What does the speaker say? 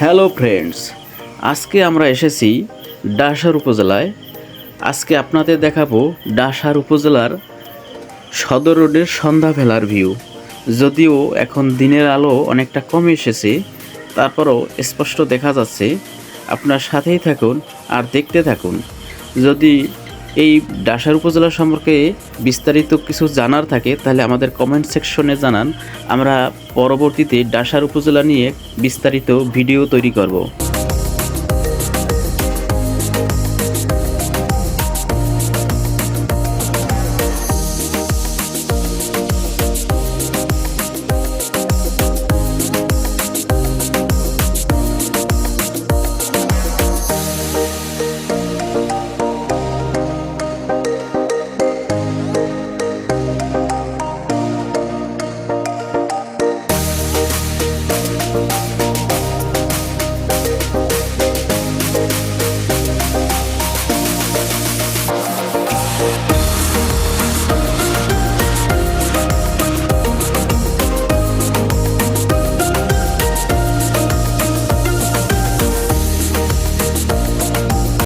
Hello friends, আজকে আমরা এসেছি ডাসার উপজেলায়। আজকে আপনাদের দেখাবো ডাসার উপজেলার সদর রোডের সন্ধ্যাবেলার ভিউ যদিও এখন দিনের আলো অনেকটা কমে এসেছে, তারপরও স্পষ্ট দেখা যাচ্ছে। আপনার সাথেই থাকুন আর দেখতে থাকুন। যদি এই ডাসার উপজেলা সম্পর্কে বিস্তারিত কিছু জানার থাকে, তাহলে আমাদের কমেন্ট সেকশনে জানান। আমরা পরবর্তীতে ডাসার উপজেলা নিয়ে বিস্তারিত ভিডিও তৈরি করব।